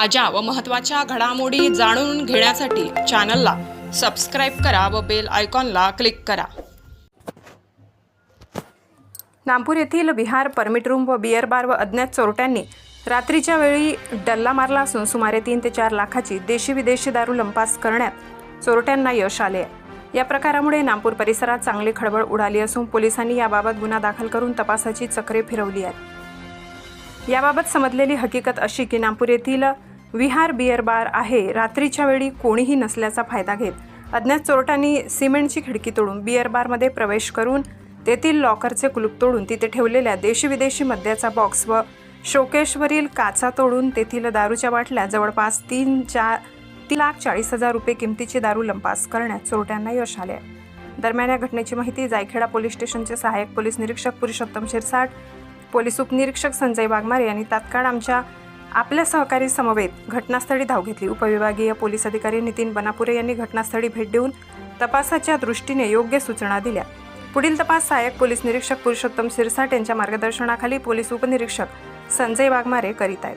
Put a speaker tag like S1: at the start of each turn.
S1: ताज्या व महत्त्वाच्या घडामोडी जाणून घेण्यासाठी चॅनलला सबस्क्राईब करा व बेल आयकॉनला क्लिक करा. नागपूर येथील बिहार परमिट रूम व बिअर बार व अज्ञात चोरट्यांनी रात्रीच्या वेळी डल्ला मारला असून सुमारे तीन ते चार लाखाची देशी विदेशी दारू लंपास करण्यात चोरट्यांना यश आले. आहे या प्रकारामुळे नागपूर परिसरात चांगली खळबळ उडाली असून पोलिसांनी याबाबत गुन्हा दाखल करून तपासाची चक्रे फिरवली आहेत. याबाबत समजलेली हकीकत अशी की नागपूर येथील विहार बिअर बार आहे रात्रीच्या वेळी कोणीही नसल्याचा फायदा घेत अज्ञात चोरट्यांनी सिमेंटची खिडकी तोडून बिअर बारमध्ये प्रवेश करून तेथील लॉकरचे कुलूप तोडून तिथे ठेवलेल्या देशी विदेशी मद्याचा बॉक्स व शोकेशवरील काचा तोडून तेथील दारूच्या बाटल्या जवळपास तीन चार तीन लाख चाळीस हजार रुपये किमतीची दारू लंपास करण्यात चोरट्यांना यश आले आहे. दरम्यान या घटनेची माहिती जायखेडा पोलीस स्टेशनचे सहाय्यक पोलीस निरीक्षक पुरुषोत्तम शिरसाट पोलीस उपनिरीक्षक संजय वाघमारे यांनी तात्काळ आमच्या आपल्या सहकारी समवेत घटनास्थळी धाव घेतली. उपविभागीय पोलीस अधिकारी नितीन बनापुरे यांनी घटनास्थळी भेट देऊन तपासाच्या दृष्टीने योग्य सूचना दिल्या. पुढील तपास सहाय्यक पोलीस निरीक्षक पुरुषोत्तम सिरसाट यांच्या मार्गदर्शनाखाली पोलीस उपनिरीक्षक संजय वाघमारे करीत आहेत.